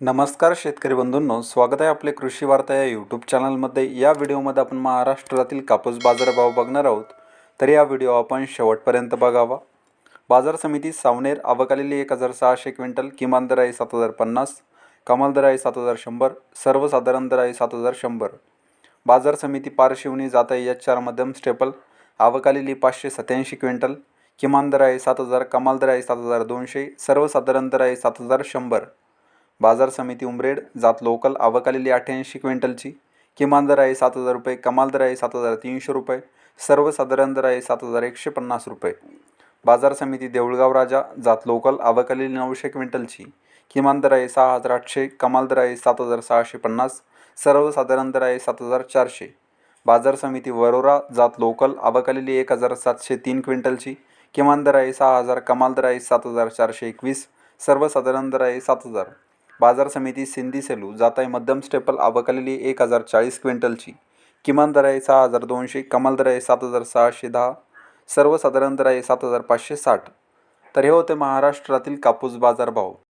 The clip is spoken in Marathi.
नमस्कार शेतकरी बंधूंनो स्वागत आहे आपले कृषी वार्ता या यूट्यूब चॅनलमध्ये या व्हिडिओमध्ये आपण महाराष्ट्रातील कापूस बाजारभाव बघणार आहोत. तर या व्हिडिओ आपण शेवटपर्यंत बघावा. बाजार समिती सावनेर आवक आलेली एक हजार सहाशे क्विंटल किमान दर आहे सात हजार पन्नास कमाल दर आहे सात हजार शंभर सर्वसाधारण दर आहे सात हजार शंभर. बाजार समिती पारशिवनी जात आहे एच चार मध्यम स्टेपल आवक आलेली पाचशे सत्याऐंशी क्विंटल किमान दर आहे सात हजार कमाल दर आहे सात हजार दोनशे सर्वसाधारण दर आहे सात हजार शंभर. बाजार समिती उमरेड जात लोकल आवक आलेली अठ्ठ्याऐंशी क्विंटलची. किमान दर आहे सात हजार रुपये कमाल दर आहे सात हजार तीनशे रुपये सर्वसाधारण दर आहे सात हजार एकशे पन्नास रुपये. बाजार समिती देऊळगाव राजा जात लोकल आवक आलेली नऊशे क्विंटलची. किमान दर आहे सहा हजार आठशे कमाल दर आहे सात हजार सहाशे पन्नास सर्वसाधारण दर आहे सात हजार चारशे. बाजार समिती वरोरा जात लोकल आवकालेली एक हजार सातशे तीन क्विंटलची. किमान दर आहे सहा हजार कमाल दर आहे सात हजार चारशे एकवीस सर्वसाधारण दर आहे सात हजार. बाजार समिती सिंधी सेलू जात आहे मध्यम स्टेपल आवक एक हजार चाळीस क्विंटलची. किमान दर आहे सहा हजार दोनशे कमाल दर आहे सात हजार सहाशे दहा सर्वसाधारण दर आहे सात हजार पाचशे साठ. तर हे होते महाराष्ट्रातील कापूस बाजारभाव